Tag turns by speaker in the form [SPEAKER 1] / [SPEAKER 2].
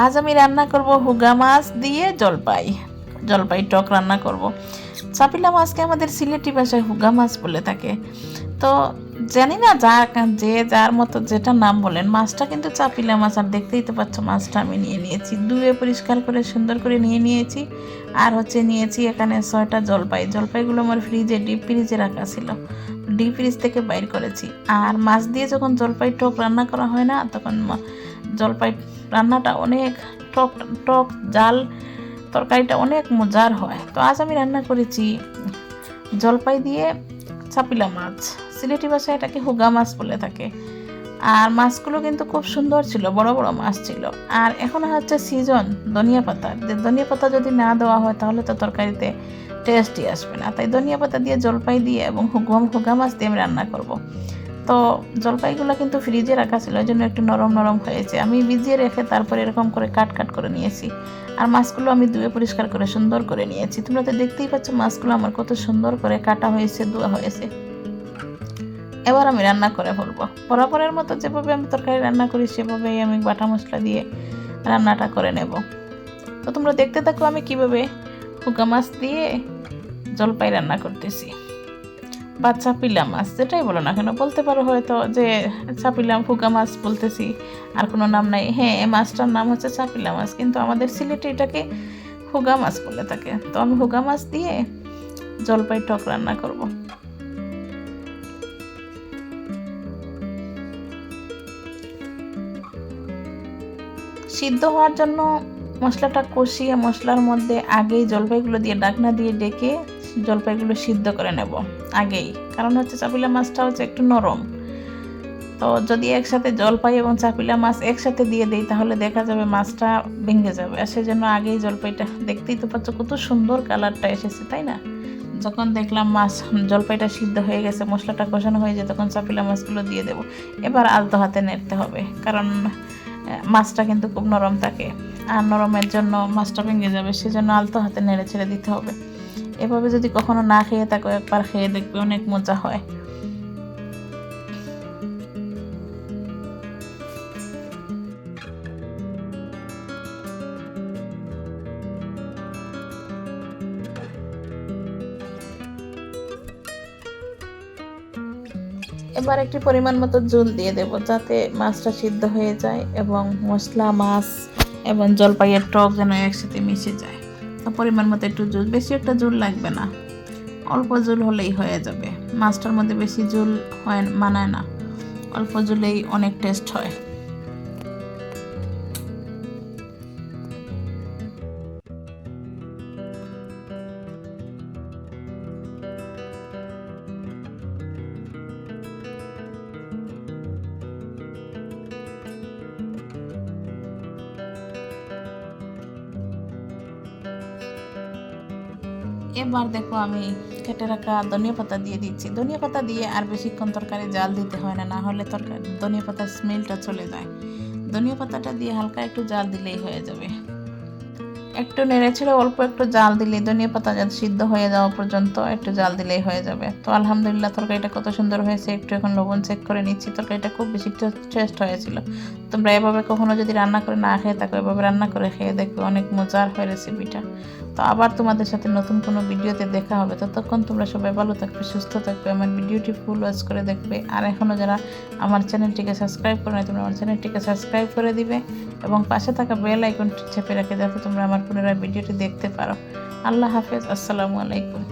[SPEAKER 1] আজ আমি রান্না করব হুগা মাছ দিয়ে জলপাই জলপাই টক রান্না করব। চাপিলা মাছকে আমাদের সিলেটি ভাষায় হুগা মাছ বলে থাকে। তো জানি না যা যে যার মতো যেটা নাম বলেন, মাছটা কিন্তু চাপিলা মাছ, আর দেখতেই তো পাচ্ছ মাছটা আমি নিয়ে নিয়েছি। ধুয়ে পরিষ্কার করে, সুন্দর করে নিয়ে নিয়েছি, আর হচ্ছে নিয়েছি এখানে ছয়টা জলপাই। জলপাইগুলো আমার ফ্রিজে, ডিপ ফ্রিজে রাখা ছিল। ডিপ ফ্রিজ থেকে বাইর করেছি। আর মাছ দিয়ে যখন জলপাই টক রান্না করা হয় না, তখন জলপাই রান্নাটা অনেক টক টক জাল, তরকারিটা অনেক মজার হয়। তো আজ আমি রান্না করেছি জলপাই দিয়ে চাপিলা মাছ। সিলেটি ভাষায় এটাকে হুগা মাছ বলে থাকে। আর মাছগুলো কিন্তু খুব সুন্দর ছিল, বড় বড় মাছ ছিল। আর এখন হচ্ছে সিজন ধনিয়া পাতা। ধনিয়া পাতা যদি না দেওয়া হয়, তাহলে তো তরকারিতে টেস্টই আসবে না। তাই ধনিয়া পাতা দিয়ে জলপাই দিয়ে এবং হুগম হুগা মাছ দিয়ে আমি রান্না করব। তো জলপাইগুলো কিন্তু ফ্রিজে রাখা ছিল, ওই জন্য একটু নরম নরম হয়েছে। আমি ভিজিয়ে রেখে তারপরে এরকম করে কাট কাট করে নিয়েছি। আর মাছগুলো আমি ধুয়ে পরিষ্কার করে সুন্দর করে নিয়েছি। তোমরা তো দেখতেই পাচ্ছ মাছগুলো আমার কত সুন্দর করে কাটা হয়েছে, ধোয়া হয়েছে। এবার আমি রান্না করে ফেলব। বরাবরের মতো যেভাবে আমি তরকারি রান্না করি, সেভাবেই আমি বাটা মশলা দিয়ে রান্নাটা করে নেব। তো তোমরা দেখতে থাকো আমি কীভাবে হুকা মাছ দিয়ে জলপাই রান্না করতেছি। বা চাপিলা মাছ, যেটাই বলো না কেন, বলতে পারো হয়তো যে চাপিলা ফুকা মাছ বলতেছি, আর কোনো নাম নাই। হ্যাঁ এই মাছটার নাম হচ্ছে চাপিলা মাছ, কিন্তু আমাদের সিলেটে এটাকে হুগা মাছ বলে থাকে। তো আমি হুগা মাছ দিয়ে জলপাই টক রান্না করব। সিদ্ধ হওয়ার জন্য মশলাটা কষিয়ে মশলার মধ্যে আগেই জলপাইগুলো দিয়ে ডাকনা দিয়ে ডেকে জলপাইগুলো সিদ্ধ করে নেব আগেই। কারণ হচ্ছে চাপিলা মাছটা হচ্ছে একটু নরম। তো যদি একসাথে জলপাই এবং চাপিলা মাছ একসাথে দিয়ে দেই, তাহলে দেখা যাবে মাছটা ভেঙে যাবে। আর সেজন্য আগেই জলপাইটা, দেখতেই তো পাচ্ছ কত সুন্দর কালারটা এসেছে, তাই না? যখন দেখলাম মাছ, জলপাইটা সিদ্ধ হয়ে গেছে, মশলাটা কষানো হয়ে যায়, তখন চাপিলা মাছগুলো দিয়ে দেবো। এবার আলতো হাতে নেড়তে হবে, কারণ মাছটা কিন্তু খুব নরম থাকে। আর নরমের জন্য মাছটা ভেঙে যাবে, সেজন্য আলতো হাতে নেড়ে ছেড়ে দিতে হবে। এভাবে যদি কখনো না খেয়ে থাকো, একবার খেয়ে দেখবে অনেক মজা হয়। এবার একটি পরিমাণ মতো জল দিয়ে দেব, যাতে মাছটা সিদ্ধ হয়ে যায় এবং মশলা, মাছ এবং জলপাইয়ের টক যেন একসাথে মিশে যায়। পরিমাণ মতো একটু জুল, বেশি একটা জোল লাগবে না। অল্প জোল হলেই হয়ে যাবে। মাছটার মধ্যে বেশি জোল হয়, মানায় না। অল্প জোলেই অনেক টেস্ট হয়। এবার দেখো আমি কেটে রাখা ধনিয়া পাতা দিয়ে দিচ্ছি। ধনিয়া পাতা দিয়ে আর বেশিক্ষণ তরকারি জাল দিতে হয় না না হলে তরকারি ধনিয়া পাতার স্মেলটা চলে যায়। ধনিয়া পাতাটা দিয়ে হালকা একটু জাল দিলেই হয়ে যাবে। একটু নেড়ে ছেড়ে অল্প একটু জাল দিলে ধনিয়া পাতা যাতে সিদ্ধ হয়ে যাওয়া পর্যন্ত একটু জাল দিলেই হয়ে যাবে। তো আলহামদুলিল্লাহ তরকারিটা কত সুন্দর হয়েছে, একটু এখন লবণ চেক করে নিচ্ছি। তরকারিটা খুব বেশি টেস্ট হয়েছিল। তোমরা এভাবে কখনো যদি রান্না করে না খেয়ে থাকো, এভাবে রান্না করে খেয়ে দেখবে অনেক মজার হয় রেসিপিটা তো আবার তোমাদের সাথে নতুন কোনো ভিডিওতে দেখা হবে। ততক্ষণ তোমরা সবাই ভালো থাকবে, সুস্থ থাকবে, আমার ভিডিওটি ফুল ওয়াচ করে দেখবে। আর এখনও যারা আমার চ্যানেলটিকে সাবস্ক্রাইব করে নাই, তোমরা আমার চ্যানেলটিকে সাবস্ক্রাইব করে দিবে। এবং পাশে থাকা বেল আইকনটি চেপে রাখে যাতে তোমরা আমার পুনরায় ভিডিওটি দেখতে পারো। আল্লাহ হাফেজ আসসালামু আলাইকুম।